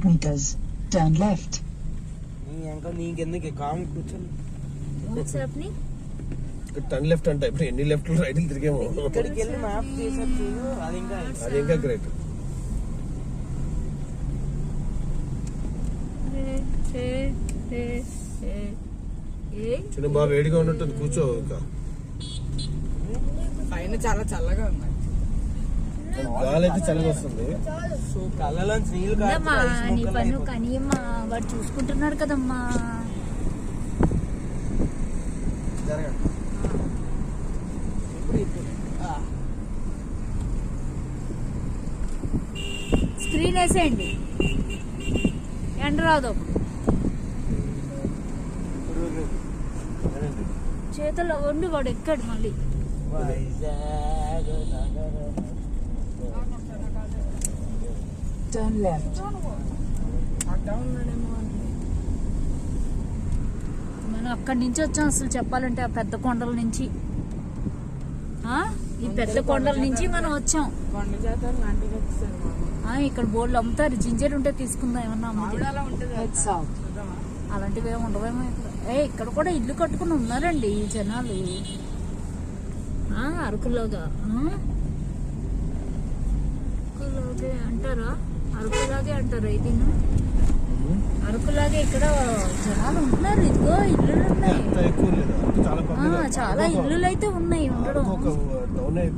meters. Turn left. నీ ఇంకా నీకెందుకు కామ్ కూర్చొని వాట్సాప్ని టర్న్ లెఫ్ట్ అంటే ఇప్పుడు ఎన్ని లెఫ్ట్ రైట్ తిరిగేమో ఇక్కడికి వెళ్ళి మ్యాప్ చేసారు చూడు అది ఇంకా అది ఇంకా గ్రేట్ చిన్న బాగా వేడిగా ఉన్నట్టుంది కూర్చో ఇంకా పైన చాలా చల్లగా ఉంది గాలి అయితే చల్లగా వస్తుంది. సో కళ్ళలోంచి నీళ్ళు ఉందమ్మా కారుతున్నాయి, ఐస్ నీ ముక్కలు పన్ను అయిపోతాయి. కనియమ్మా వాడు చూసుకుంటున్నాడు కదమ్మా. జరగండి. స్క్రీన్ వేసేయండి. ఎండ రాదు చేతుల్లో వండి వాడు ఎక్కాడు మళ్ళీ. వైజాగ్ నగరం. Turn left. మనం అక్కడి నుంచి వచ్చాం అసలు చెప్పాలంటే ఆ పెద్ద కొండల నుంచి. ఆ? ఈ పెద్ద కొండల నుంచి మనం వచ్చాం. ఇక్కడ బోర్డులు అమ్ముతారు. జింజర్ ఉంటే తీసుకుందాం ఏమన్నా అలాంటివి ఏమి ఉండవేమో ఇక్కడ. ఏ ఇక్కడ కూడా ఇల్లు కట్టుకుని ఉన్నారండి ఈ జనాలు. ఆ, అరకులోగా ఆ? అరకులాగే అంటారా? అరకులాగే అంటారా ఇది అరకులాగే ఇక్కడ జనాలు ఉంటున్నారు ఇదిగో ఇల్లులు ఉన్నాయి. చాలా ఇల్లులు అయితే ఉన్నాయి ఉండడం.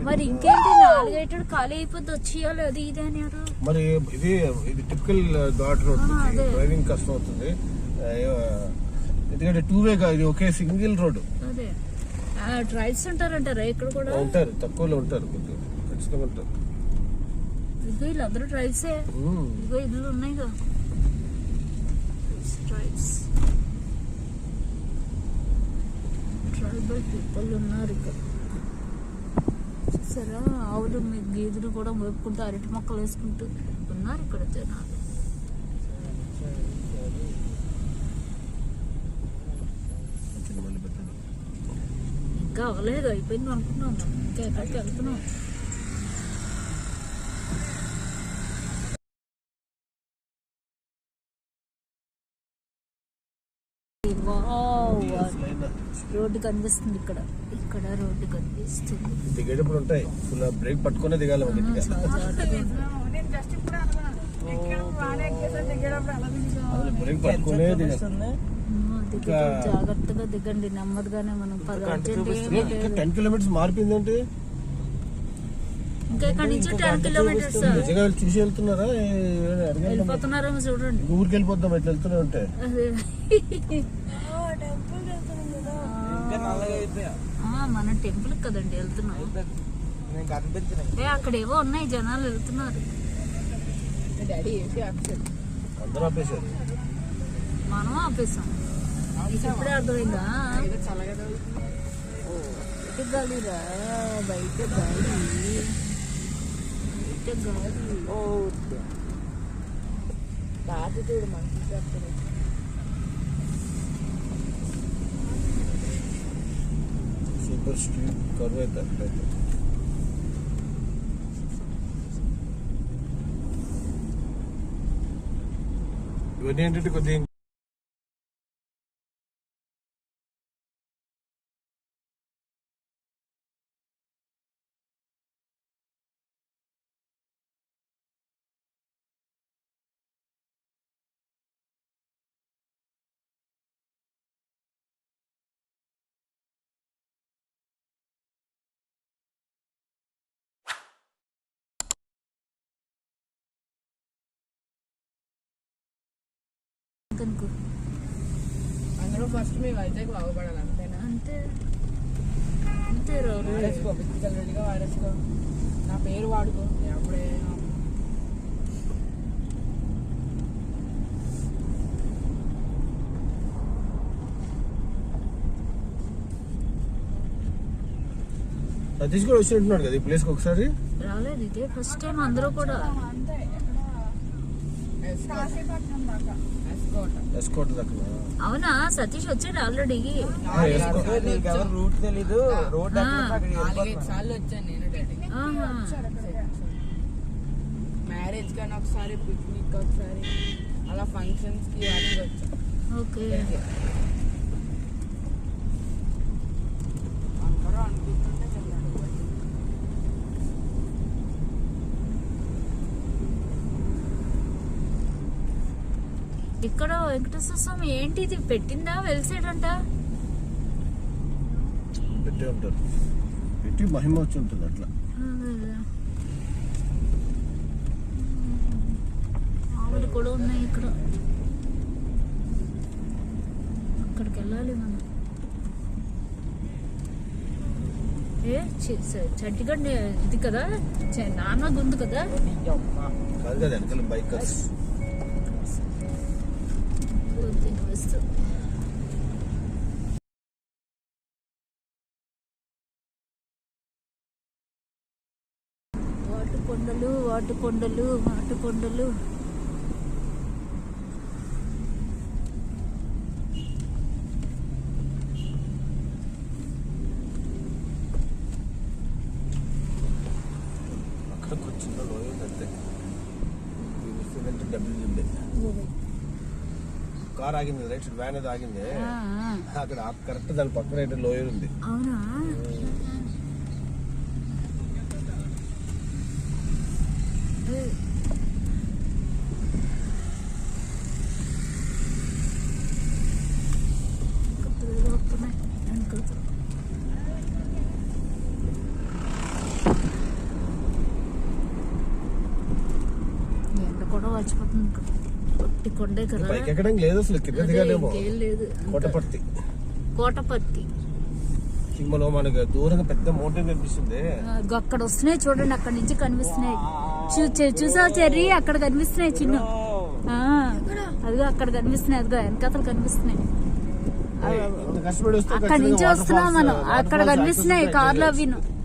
మరి ఇంకేంటి నాలుగైటడు ఖాళీ అయిపోద్ది వచ్చేయాలి అది ఇది అన్నారు మరి ఇది ఇది టిపికల్ ఘాట్ రోడ్. డ్రైవింగ్ కష్టం అవుతుంది. ఎందుకంటే టూ వే కాదు ఒకే సింగిల్ రోడ్ అదే. ట్రైల్స్ ఉంటారంటారా ఇక్కడ కూడా? ఉంటారు తక్కువలో ఉంటారు కొద్దిగా ఖచ్చితంగా ఉంటారు. ఇదిగో వీళ్ళందరూ ఉమ్. ఇదిగో ఇల్లు ఉన్నాయిగా ట్రైబ్స్ ట్రైబల్ పీపుల్ ఉన్నారు ఇక్కడ. చూసారా? ఆవులు మీ గీదులు కూడా మేపుకుంటూ అరటి మొక్కలు వేసుకుంటూ ఉన్నారు ఇక్కడ జనాలు. ఇంకా అవ్వలేదు అయిపోయింది అనుకున్నాం ఇంకా ఎక్కడికి వెళ్తున్నాం వావ్. అసలైన రోడ్డు కనిపిస్తుంది ఇక్కడ. ఇక్కడ రోడ్డు కనిపిస్తుంది. దిగేటప్పుడు ఉంటాయి. ఫుల్ బ్రేక్ పట్టుకునే దిగాలి బ్రేక్ పట్టుకునే దిగాలి. జాగ్రత్తగా దిగండి. నెమ్మదిగానే మనం. టెన్ కిలోమీటర్స్ మారిపోయిందంటే? ఇంకా ఇక్కడ నుంచి టెన్ కిలోమీటర్స్ చూసి వెళ్తున్నారా. వెళ్ళిపోతున్నారేమో చూడండి. ఊరికి వెళ్ళిపోద్దాం ఎట్లా వెళ్తూనే ఉంటే అదే. ఇంకా నల్లగా అయిపోయా ఆ, మన టెంపుల్ కదండి వెళ్తున్నాం. ఏ అక్కడ ఏవో ఉన్నాయి జనాలు వెళ్తున్నారు. డాడీ ఏసీ ఆఫీసర్ అందరూ ఆపేశారు. మనం ఆపేసాం ఇప్పుడే అర్థమైందా? బయట గాలిరా బయట గాలి. బయట గాలి. ఓ చెప్తాడు సూపర్ స్ట్రీట్ కరువు అయితే అట్లయితే ఇవన్నీ ఏంటంటే కొద్దిగా కనుకో అందులో ఫస్ట్ మీ వైజాగ్ బాగుపడాలి అంతేనా? అంతే. అంతే వాడేసుకో ఫిజికల్ రెడీగా వాడేసుకో నా పేరు వాడుకో. నేను అప్పుడే సతీష్ కూడా వచ్చినట్టున్నాడు కదా ఈ ప్లేస్కి ఒకసారి? రాలేదు ఇదే ఫస్ట్ టైం అందరూ కూడా. ఎస్కోట్ ఎస్కోట్ దగ్గర అవునా? సతీష్ వచ్చాడు ఆల్రెడీ రూట్ తెలీదు. రోడ్ సార్లు వచ్చాను నేను డాడీ ఆహా. మ్యారేజ్ కానీ ఒకసారి పిక్నిక్ ఒకసారి అలా ఫంక్షన్స్కి ఓకే. ఇక్కడ వెంకటేశ్వర స్వామి ఏంటి ఇది పెట్టిందా? వెలిసాడంట. పెట్టే ఉంటారు పెట్టి మహిమ వచ్చి ఉంటుంది అట్లా ఆవులు కూడా ఉన్నాయి ఇక్కడ. అక్కడికి వెళ్ళాలి మనం. ఏ చి- చ- చంటిగడ్డ ఇది కదా? చ- నాన్నది ఉంది కదా? బైక్ దీన్ని వేస్తుంది. వాటు కొండలు వాటు కొండలు వాటు కొండలు కార్ ఆగింది రైట్ సైడ్ వ్యాన్ అది ఆగింది. అక్కడ కరెక్ట్ దాని పక్కన అయితే లోయర్ ఉంది. అవునా? కూడా వచ్చిపోతుంది పొట్టి కొండే కదా. బైక్ ఎక్కడానికి లేదు అసలు కింద అదే దిగాలేమో. ఇంకేం లేదు. కోటపర్తి. కోటపర్తి. మనం మనకి దూరంగా పెద్ద మౌంటైన్ కనిపిస్తుంది. అక్కడ వస్తున్నాయి చూడండి అక్కడ నుంచి కనిపిస్తున్నాయి. చూసావు చెర్రీ? అక్కడ కనిపిస్తున్నాయి చిన్న. ఆ, అదిగో అక్కడ కనిపిస్తున్నాయి అదిగో వెనకాతలు కనిపిస్తున్నాయి. అక్కడ నుంచి వస్తున్నాం మనం. అక్కడ కనిపిస్తున్నాయి కార్లో ఉంటాయి.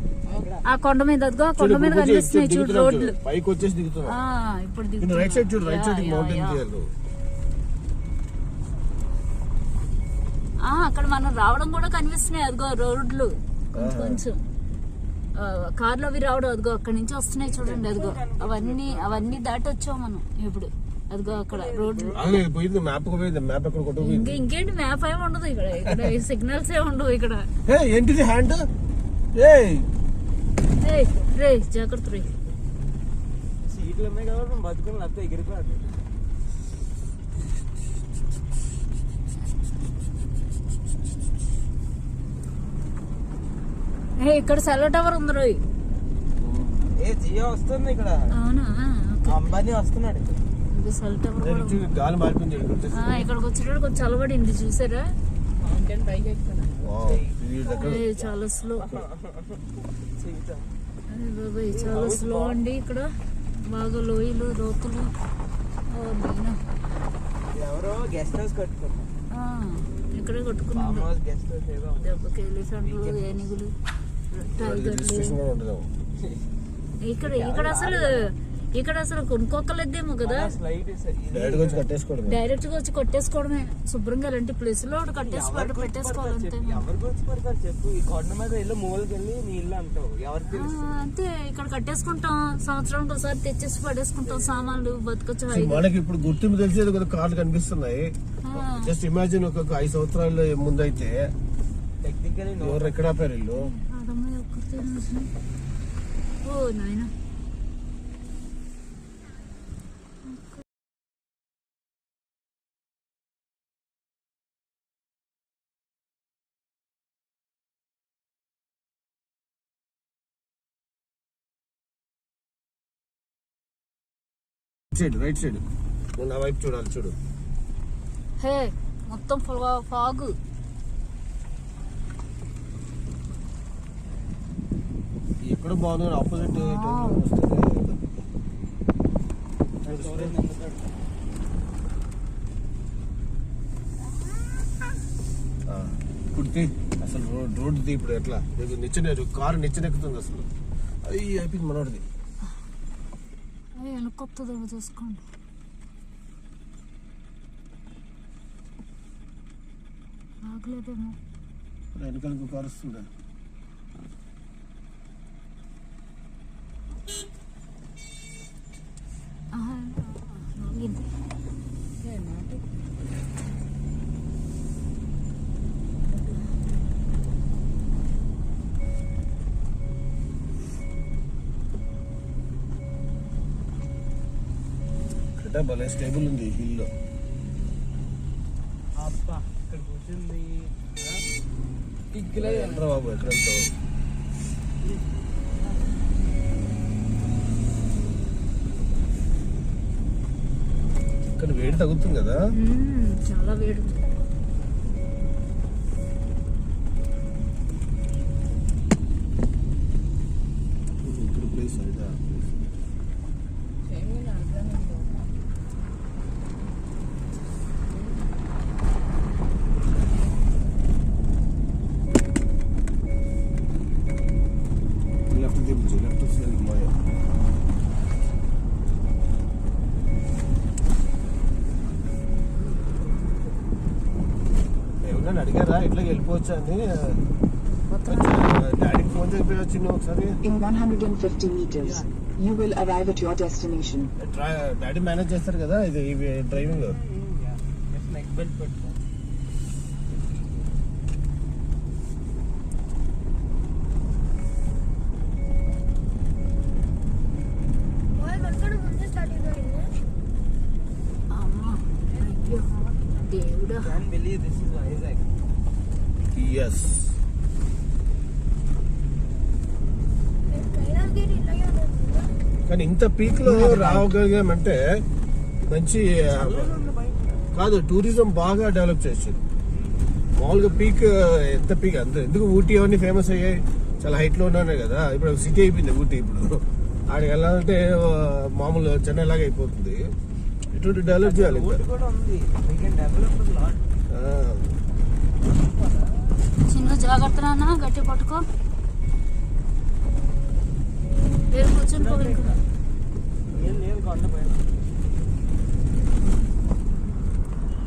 ఆ కొండ మీద అదిగో ఆ కొండ మీద కనిపిస్తున్నాయి చూడు రోడ్లు. పైకి వచ్చేసి దిగుతున్నాం. ఇప్పుడు దిగుతున్నాం. రైట్ సైడ్ చూడు రైట్ సైడ్ మౌంటైన్. తీయాలి ఆ, అక్కడ మనం రావడం కూడా కనిపిస్తున్నాయి అదిగో రోడ్లు. కొంచెం. కొంచెం. కార్లో అవి రావడం అదిగో అక్కడ నుంచి వస్తున్నాయి చూడండి అదిగో. అవన్నీ అవన్నీ దాటి వచ్చాం మనం ఇప్పుడు. అదిగో అక్కడ ఎక్కడ ఇంకే ఇంకేంటి మ్యాప్ ఏమి ఉండదు ఇక్కడ. ఇక్కడ సిగ్నల్స్ ఏ ఉండవు ఇక్కడ. ఏంటిది హ్యాండ్? ఏ ఏయ్, రే జాగ్రత్త సీట్లు ఉన్నాయి కాబట్టి బతుకుని లేకపోతే ఎగిరిపోయాడు ఏ ఇక్కడ సెల్ టవర్ ఉంది రోయ్. ఏ జియో వస్తుంది ఇక్కడ. అవునా. అంబానీ వస్తున్నాడు. ఇది సెల్ టవర్ కూడా ఉంది. గాలి మారిపోయింది ఇక్కడికి వచ్చేసి. ఆ, ఇక్కడికి వచ్చేటప్పుడు కొంచెం చల్లబడింది చూసారా? మౌంటైన్ పైకి ఎక్కుతాను వావ్, ఇది దగ్గర ఏ, చాలా స్లో. బాబాయ్ చాలా స్లో అండి ఇక్కడ. బాగా లోయలు రోతులు ఎవరో గెస్ట్ హౌస్ కట్టుకున్నారు. ఆ, ఇక్కడే ఉంది. దెబ్బకి ఎలిఫెంట్లు ఏనుగులు టైగర్లు. ఇక్కడ ఇక్కడ అసలు ఇక్కడ అసలు కొనుక్కోకలేదేమో కదా. డైరెక్ట్ వచ్చి కట్టేసుకోవడం డైరెక్ట్గా వచ్చి కొట్టేసుకోవడమే. శుభ్రంగా అలాంటి ప్లేస్లో ఒకటి కట్టేసి పట్టు పెట్టేసుకోవాలంతే ఎవరు గుర్తుపడతారు చెప్పు. ఈ కొండ మీద ఇల్లు మూలకి వెళ్ళి నీ ఇల్లు అంటావు. ఎవరు ఆ, తెలుసు? అంతే. ఇక్కడ కట్టేసుకుంటాం. సంవత్సరానికి ఒకసారి తెచ్చేసి పడేసుకుంటాం సామాన్లు బతకొచ్చు. మనకి ఇప్పుడు గుర్తింపు తెలిసేది కదా కార్లు కనిపిస్తున్నాయి. జస్ట్ ఇమాజిన్ ఒక ఐదు సంవత్సరాల ముందైతే టెక్నికలీ ఎవరు ఎక్కడ ఆపారు ఇల్లు. ఓ నాయన. సైడ్ రైట్ సైడ్ నా వైపు చూడాలి చూడు. హే మొత్తం ఫుల్ ఫాగు. ఎక్కడ బాగుంది ఆపోజిట్ ఇప్పుడు తీ. అసలు రోడ్ రోడ్ తీ ఇప్పుడు ఎట్లా? నీకు నిచ్చెన కారు నిచ్చెన ఎక్కుతుంది అసలు. అయ్యి అయిపోయింది మనోడిది. వెనకొత్తదేమో చూసుకోండి. ఆగలేదేమో. వెనకాల ఇంకో కారు వస్తుంది అంటే భలే స్టేబుల్ ఉంది హిల్. అబ్బా ఇక్కడ కూర్చుంది. బాబు ఎక్కడ వెళ్తావు ఇక్కడ వేడి తగ్గుతుంది కదా? చాలా వేడి వెళ్ళిపోవచ్చా అని కొంచెం డాడీకి ఫోన్ చెప్పి వచ్చింది ఒకసారి. In 150 meters, you will arrive at your destination. డ్రా- డాడీ మేనేజ్ చేస్తారు కదా ఇది ఇవి డ్రైవింగ్. నెక్ బెల్ట్ పెట్టుకో. ఎస్ కానీ ఇంత పీక్లో రావగలిగామంటే మంచి కాదు టూరిజం బాగా డెవలప్ చేసారు మామూలుగా పీక్ ఎంత పీక్ అంత ఎందుకు ఊటీ అవన్నీ ఫేమస్ అయ్యాయి? చాలా హైట్లో ఉన్నాయి కదా. ఇప్పుడు సిటీ అయిపోయింది ఊటీ ఇప్పుడు. ఆడికి వెళ్ళాలంటే మామూలు చెన్నై లాగా అయిపోతుంది. ఇటువంటి డెవలప్ చేయాలి ఇంకా. రోడ్ కూడా ఉంది వీ కెన్ డెవలప్ లాట్ ఆ, చిన్న జాగ్రత్త నాన్న గట్టి పట్టుకో. వేరు కూర్చొని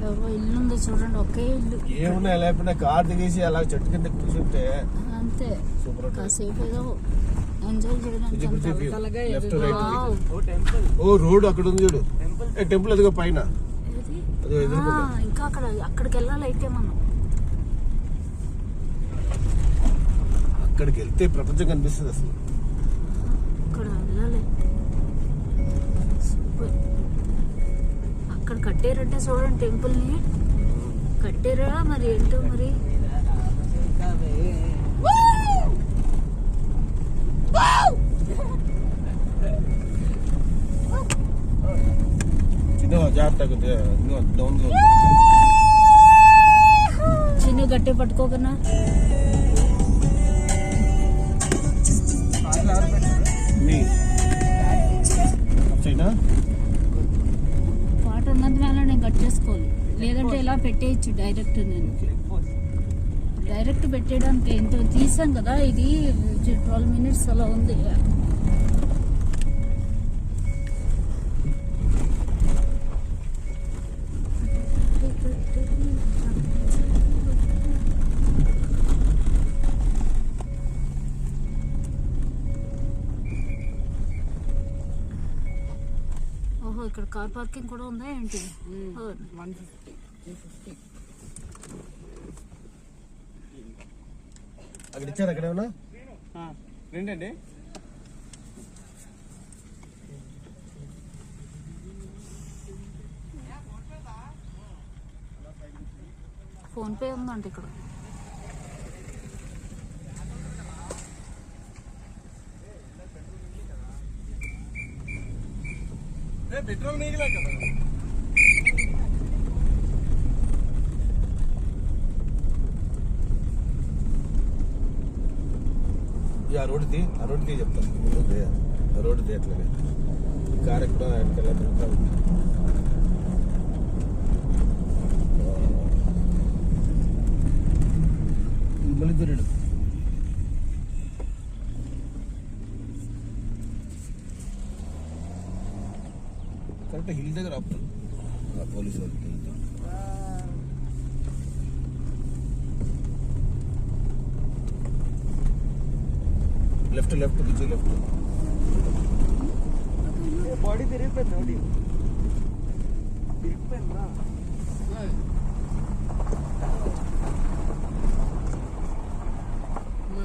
ఏవో ఇల్లు ఉంది చూడండి ఒకే ఇల్లు. ఏమున్నా ఎలా అయిపోయినా కార్ దిగేసి అలా చెట్టు కింద కూర్చుంటే అంతే. కాసేపు ఏదో ఎంజాయ్ చేయడానికి. ఓ రోడ్ అక్కడ ఉంది చూడు. టెంపుల్. ఏ టెంపుల్ ఎదుగు పైన. ఇంకా అక్కడ అక్కడికి వెళ్ళాలి అయితే మనం. అక్కడికి వెళ్తే ప్రపంచం కనిపిస్తుంది అసలు. అక్కడ వెళ్ళాలి. సూపర్. అక్కడ కట్టారంటే చూడండి టెంపుల్ని. కట్టారా మరి ఏంటో మరి? చిన్న గట్టి పట్టుకోకనా చైనా పాట ఉన్నంత వేళ నేను కట్టేసుకోవాలి లేదంటే ఇలా పెట్టేయచ్చు డైరెక్ట్ నేను? డైరెక్ట్ పెట్టేయడానికి ఎంతో తీసాం కదా ఇది ట్వెల్వ్ మినిట్స్ అలా ఉంది. ఇక్కడ కార్ పార్కింగ్ కూడా ఉందా ఏంటి? One fifty. Two fifty. అక్కడ ఇచ్చారు అక్కడ ఏమన్నా ఏంటండి ఫోన్ పే ఉందంట ఇక్కడ. పెట్రోల్ నీకులే కదా ఈ ఆ రోడ్డు తీ ఆ రోడ్డు తీ చెప్తాను ముందు తీ. ఆ రోడ్డు తీ అట్లాగే కార్ ఎక్కడ వెనకాల తిరుగుతా ఉంది. ఇది మళ్ళీ తిరిగాడు కరెక్ట్ హిల్ దగ్గర ఆపుతాడు ఆ పోలీసు వాళ్ళు వెళ్తాం left left busy left body తిరిగిపోయింది బాడీ తిరిగిపోయిందా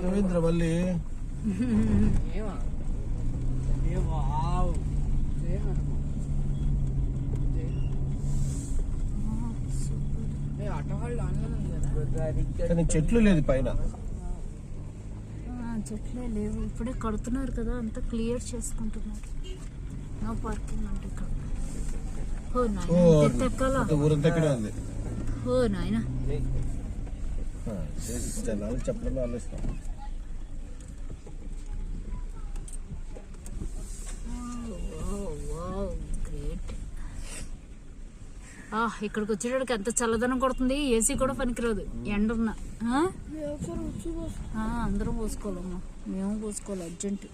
రవీంద్ర మళ్ళీ ఏమా ఏ వావ్ చేయమను ఏ ఆటో హాల్ ఆన్లైన్ ఉంది కదా కానీ చెట్లు లేదు పైన. చెట్లే లేవు. ఇప్పుడే కడుతున్నారు కదా అంతా క్లియర్ చేసుకుంటున్నారు. నో పార్కింగ్ అంటే ఇక్కడ. ఓ ఓ నాయన ఎంత ఎక్కాలా అంత ఊరంతా ఇక్కడే ఉంది. ఓ నాయన. ఆ, చేసి జనాలకు చెప్పడం ఆలోచిస్తాం ఇక్కడికి వచ్చేటప్పటికి ఎంత చల్లదనం కొడుతుంది? ఏసీ కూడా పనికిరాదు. ఎండున్న. ఆ? అందరూ పోసుకోవాలమ్మా. మేము పోసుకోవాలి అర్జెంట్